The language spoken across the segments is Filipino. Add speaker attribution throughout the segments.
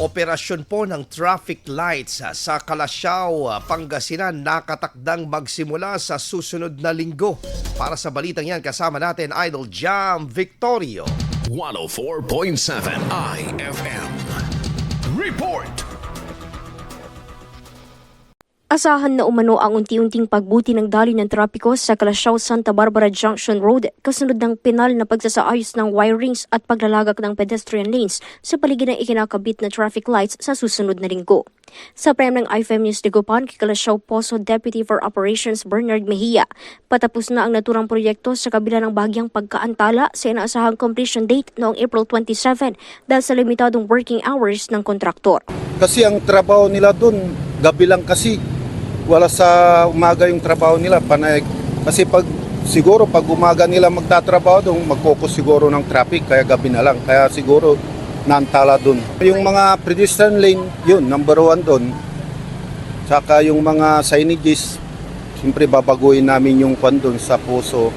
Speaker 1: Operasyon po ng traffic lights ah, sa Kalasyaw, ah, Pangasinan nakatakdang magsimula sa susunod na linggo. Para sa balitang yan, kasama natin Idol Jam Victorio.
Speaker 2: 104.7 IFM. Report!
Speaker 3: Asahan na umano ang unti-unting pagbuti ng daloy ng trapiko sa Kalasyaw Santa Barbara Junction Road kasunod ng pinal na pagsasaayos ng wirings at paglalagak ng pedestrian lanes sa paligid ng ikinakabit na traffic lights sa susunod na linggo. Sa prem ng IFM News Dagupan kay Kalasyaw Poso Deputy for Operations Bernard Mejia, patapos na ang naturang proyekto sa kabila ng bahagyang pagkaantala sa inaasahang completion date noong April 27 dahil sa limitadong working hours ng kontraktor.
Speaker 4: Kasi ang trabaho nila doon, gabi lang kasi. Wala sa umaga yung trabaho nila, panay. Kasi pag siguro pag umaga nila magtatrabaho doon, mag-focus siguro ng traffic, kaya gabi na lang. Kaya siguro naantala doon. Yung mga pedestrian lane, yun, number one doon. Saka yung mga signages, siyempre babaguhin namin yung kwan doon sa puso.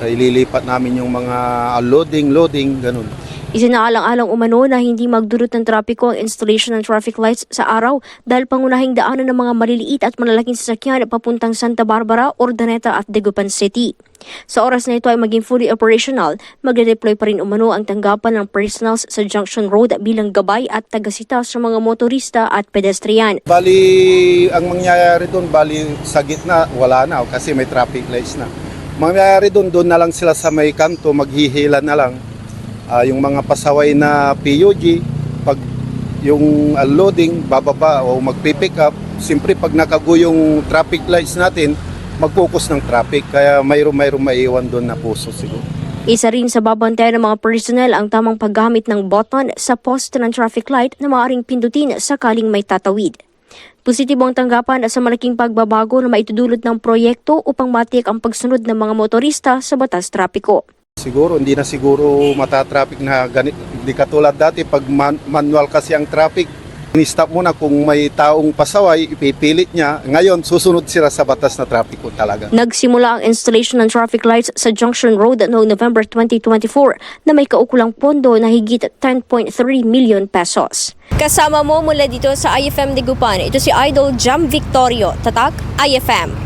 Speaker 4: Ililipat namin yung mga loading, loading, ganun.
Speaker 3: Isinaalang-alang umano na hindi magdulot ng trapiko ang installation ng traffic lights sa araw dahil pangunahing daanan ng mga maliliit at malalaking sasakyan papuntang Santa Barbara, Ordaneta at Dagupan City. Sa oras na ito ay maging fully operational, magre-deploy pa rin umano ang tanggapan ng personals sa Junction Road bilang gabay at tagasita sa mga motorista at pedestrian.
Speaker 4: Bali, ang mangyayari doon, bali sa gitna, wala na kasi may traffic lights na. Mangyayari doon, doon na lang sila sa may kanto, maghihila na lang. Ah, yung mga pasaway na PUG, pag yung unloading, bababa o magpipick up, siyempre pag nakago yung traffic lights natin, mag-focus ng traffic. Kaya mayroon-mayroon maiwan doon na puso siguro.
Speaker 3: Isa rin sa babantayan ng mga personnel ang tamang paggamit ng button sa poste ng traffic light na maaaring pindutin sakaling may tatawid. Positibo ang tanggapan sa malaking pagbabago na maitudulot ng proyekto upang matiyak ang pagsunod ng mga motorista sa batas trapiko.
Speaker 4: Siguro, hindi na siguro matatraffic na ganit. Hindi katulad dati, pag man- manual kasi ang traffic, ni-stop mo na kung may taong pasaway, ipipilit niya. Ngayon, susunod sila sa batas na trapiko talaga.
Speaker 3: Nagsimula ang installation ng traffic lights sa Junction Road noong November 2024 na may kaukulang pondo na higit 10.3 million pesos. Kasama mo mula dito sa IFM Digupan, ito si Idol Jam Victorio, Tatak IFM.